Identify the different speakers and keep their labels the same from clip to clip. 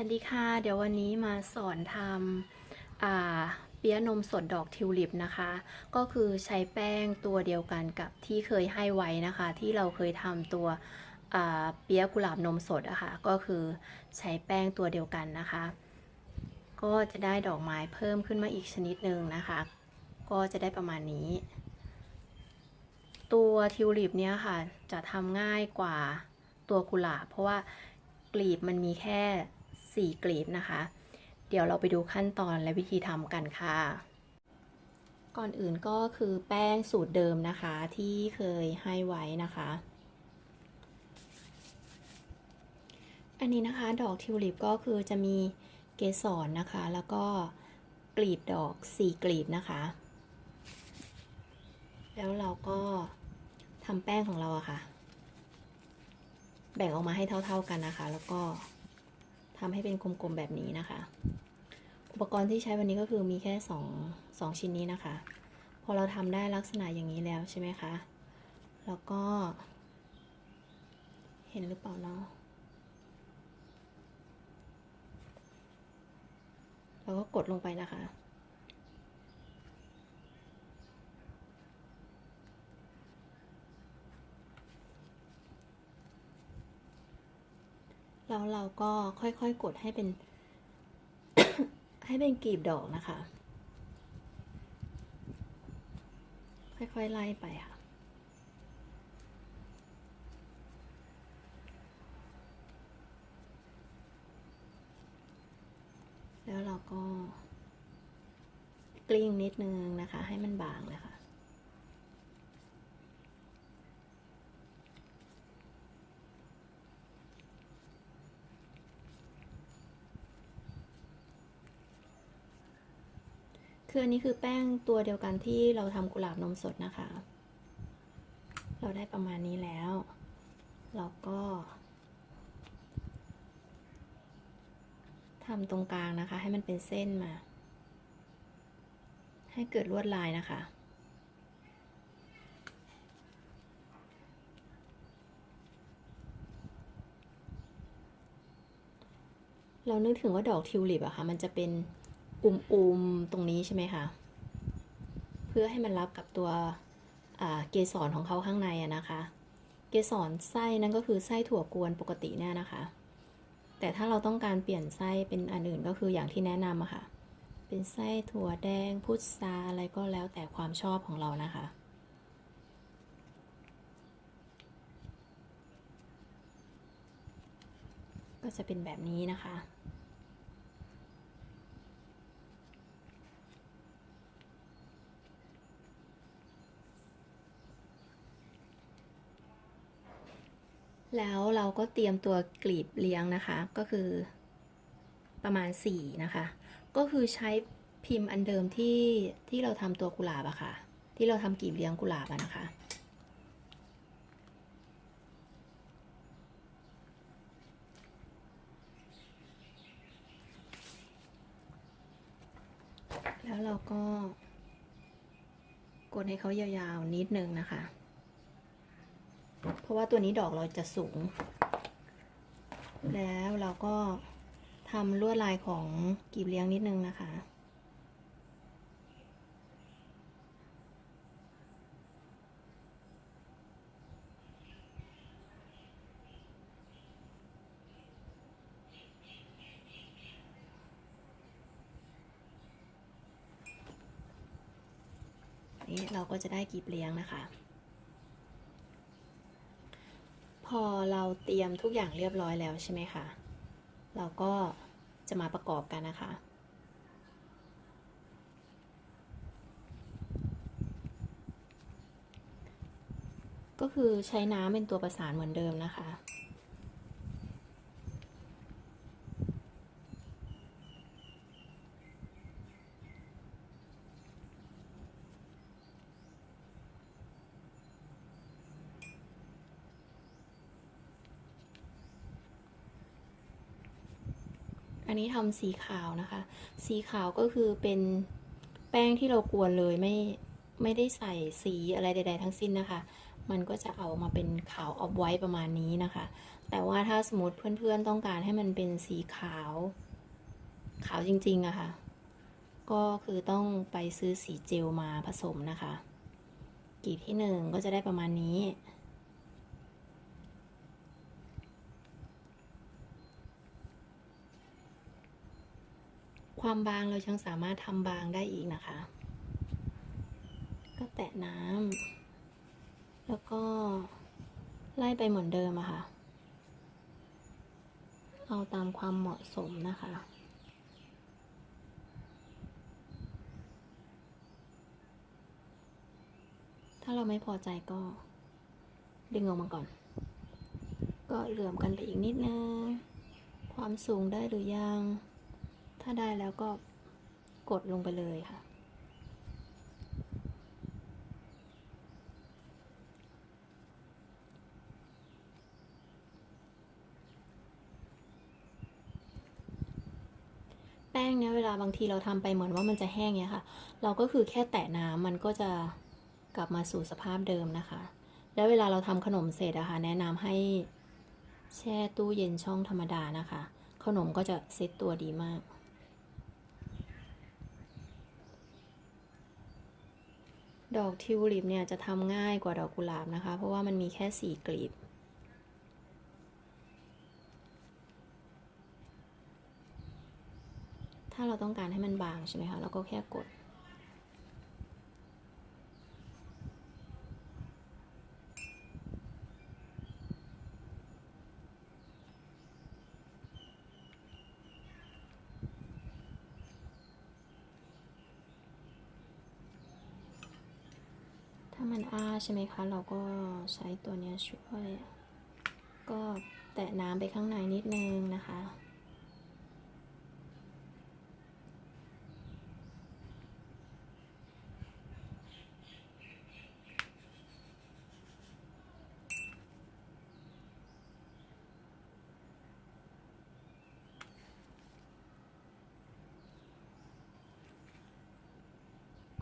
Speaker 1: วัสดีค่ะ เดี๋ยววันนี้มาสอนทำเปี๊ยะนมสดดอกทิวลิปนะคะ ก็คือใช้แป้งตัวเดียวกันกับที่เคยให้ไว้นะคะ ที่เราเคยทำตัวเปี๊ยะกุหลาบนมสดอะค่ะก็คือใช้แป้งตัวเดียวกันนะคะ ก็จะได้ดอกไม้เพิ่มขึ้นมาอีกชนิดหนึ่งนะคะ ก็จะได้ประมาณนี้ ตัวทิวลิปเนี้ยค่ะจะทำง่ายกว่าตัวกุหลาบเพราะว่ากลีบมันมีแค่ 4 กลีบนะคะ เดี๋ยวเราไปดูขั้นตอนและวิธีทำกันค่ะ ก่อนอื่นก็คือแป้งสูตรเดิมนะคะที่เคยให้ไว้นะคะ อันนี้นะคะดอกทิวลิปก็คือจะมีเกสรนะคะ แล้วก็กลีบดอก 4 กลีบนะคะ แล้วเราก็ทำแป้งของเราอะค่ะ แบ่งออกมาให้เท่า ๆกันนะคะ แล้วก็ ทำให้เป็นกลมๆแบบนี้นะคะ อุปกรณ์ที่ใช้วันนี้ก็คือมีแค่สองสองชิ้นนี้นะคะ พอเราทำได้ลักษณะอย่างนี้แล้วใช่ไหมคะ แล้วก็ เห็นหรือเปล่าเนาะเราก็กดลงไปนะคะ แล้วเราก็ค่อยๆกดให้เป็น ให้เป็นกลีบดอกนะคะ ค่อยๆไล่ไปค่ะแล้วเราก็กลิ้งนิดนึงนะคะ ให้มันบางเลยค่ะ คืออันนี้คือแป้งตัวเดียวกันที่เราทำกุหลาบนมสดนะคะ เราได้ประมาณนี้แล้ว เราก็ทำตรงกลางนะคะ ให้มันเป็นเส้นมา ให้เกิดลวดลายนะคะเรานึกถึงว่าดอกทิวลิปอะค่ะ มันจะเป็น อุมๆตรงนี้ใช่ไหมคะเพื่อให้มันรับกับตัวเกสรของเขาข้างในอะนะคะ เกสรไส้นั่นก็คือไส้ถั่วกวนปกติเนี่ยนะคะ แต่ถ้าเราต้องการเปลี่ยนไส้เป็นอันอื่นก็คืออย่างที่แนะนำอะค่ะ เป็นไส้ถั่วแดงพุทราอะไรก็แล้วแต่ความชอบของเรานะคะก็จะเป็นแบบนี้นะคะ แล้วเราก็เตรียมตัวกลีบเลี้ยงนะคะ ก็คือประมาณ 4 นะคะ ก็คือใช้พิมพ์อันเดิมที่ที่เราทำตัวกุหลาบอะค่ะ ที่เราทำกลีบเลี้ยงกุหลาบอะนะคะ แล้วเราก็กดให้เขายาวๆนิดนึงนะคะ เพราะว่าตัวนี้ดอกเราจะสูง แล้วเราก็ทำลวดลายของกีบเลี้ยงนิดนึงนะคะนี่เราก็จะได้กีบเลี้ยงนะคะ พอเราเตรียมทุกอย่างเรียบร้อยแล้วใช่ไหมคะ เราก็จะมาประกอบกันนะคะ ก็คือใช้น้ำเป็นตัวประสานเหมือนเดิมนะคะ อันนี้ทำสีขาวนะคะ สีขาวก็คือเป็นแป้งที่เรากวนเลยไม่ไม่ได้ใส่สีอะไรใด ๆ ทั้งสิ้นนะคะ มันก็จะเอามาเป็นขาวออฟไว้ประมาณนี้นะคะ แต่ว่าถ้าสมมติเพื่อนๆต้องการให้มันเป็นสีขาว ขาวจริงๆอะค่ะ ก็คือต้องไปซื้อสีเจลมาผสมนะคะกรีดที่หนึ่งก็จะได้ประมาณนี้ ความบางเรายังสามารถทำบางได้อีกนะคะ ก็แตะน้ำแล้วก็ไล่ไปเหมือนเดิมอะค่ะ เอาตามความเหมาะสมนะคะถ้าเราไม่พอใจก็ดึงออกมาก่อน ก็เหลื่อมกันไปอีกนิดนึง ความสูงได้หรือยัง ถ้าได้แล้วก็กดลงไปเลยค่ะ แป้งเนี้ยเวลาบางทีเราทำไปเหมือนว่ามันจะแห้งเนี้ยค่ะ เราก็คือแค่แตะน้ำมันก็จะกลับมาสู่สภาพเดิมนะคะ แล้วเวลาเราทำขนมเสร็จอะค่ะแนะนำให้แช่ตู้เย็นช่องธรรมดานะคะ ขนมก็จะเซ็ตตัวดีมาก ดอกทิวลิปเนี่ยจะทำง่ายกว่าดอกกุหลาบนะคะ เพราะว่ามันมีแค่สี่กลีบ ถ้าเราต้องการให้มันบางใช่ไหมคะเราก็แค่กด ถ้า มันอ้าใช่ไหมคะ เราก็ใช้ตัวนี้ช่วย ก็แตะน้ำไปข้างในนิดนึงนะคะ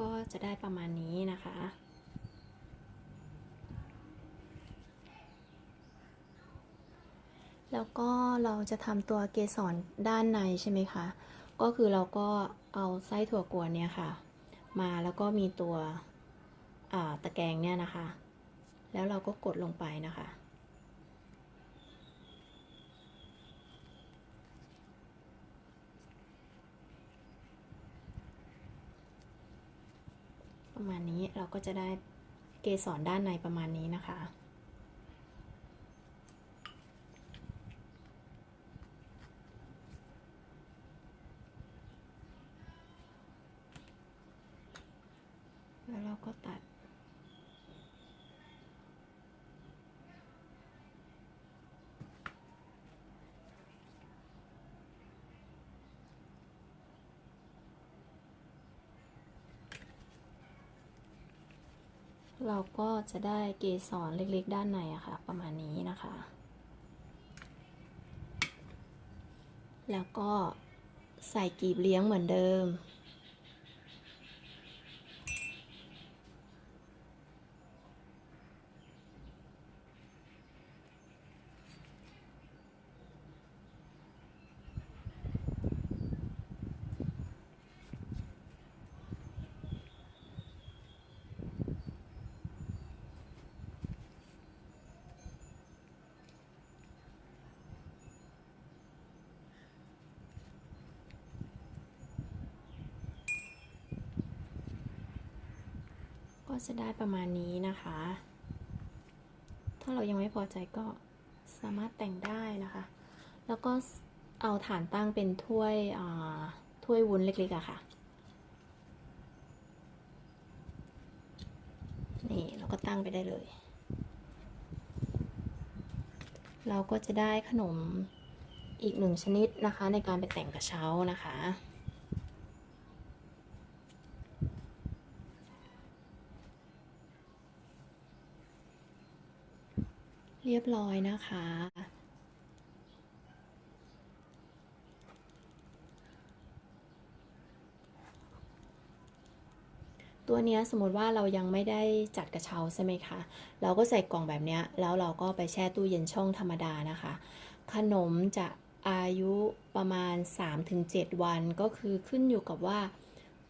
Speaker 1: ก็จะได้ประมาณนี้นะคะ แล้วก็เราจะทำตัวเกสรด้านในใช่ไหมคะ ก็คือเราก็เอาไส้ถั่วกวนเนี่ยค่ะ มาแล้วก็มีตัวตะแกรงเนี่ยนะคะ แล้วเราก็กดลงไปนะคะ ประมาณนี้เราก็จะได้เกสรด้านในประมาณนี้นะคะ แล้วเราก็ตัด เราก็จะได้เกสรเล็กๆ ด้านในอะค่ะ ประมาณนี้นะคะ แล้วก็ใส่กีบเลี้ยงเหมือนเดิม ก็จะได้ประมาณนี้นะคะ ถ้าเรายังไม่พอใจก็สามารถแต่งได้นะคะ แล้วก็เอาฐานตั้งเป็นถ้วยถ้วยวุ้นเล็กๆอะค่ะ นี่เราก็ตั้งไปได้เลย เราก็จะได้ขนมอีกหนึ่งชนิดนะคะในการไปแต่งกระเช้านะคะ เรีย บร้อยนะคะ ตัวนี้สมมติว่าเรายังไม่ได้จัดกระเช้าใช่ไหมคะ เราก็ใส่กล่องแบบนี้แล้วเราก็ไปแช่ตู้เย็นช่องธรรมดานะคะ ขนมจะอายุประมาณ 3-7 วันก็คือขึ้นอยู่กับว่า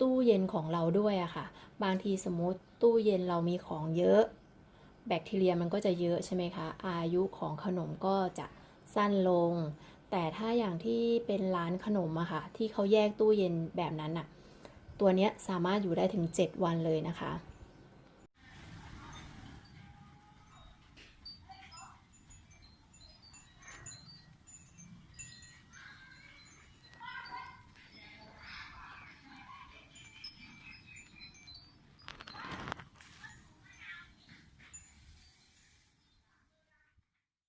Speaker 1: ตู้เย็นของเราด้วยอะค่ะ บางทีสมมติตู้เย็นเรามีของเยอะ แบคทีเรียมันก็จะเยอะใช่ไหมคะ อายุของขนมก็จะสั้นลง แต่ถ้าอย่างที่เป็นร้านขนมอะค่ะที่เขาแยกตู้เย็นแบบนั้นอะตัวเนี้ยสามารถอยู่ได้ถึง 7 วันเลยนะคะ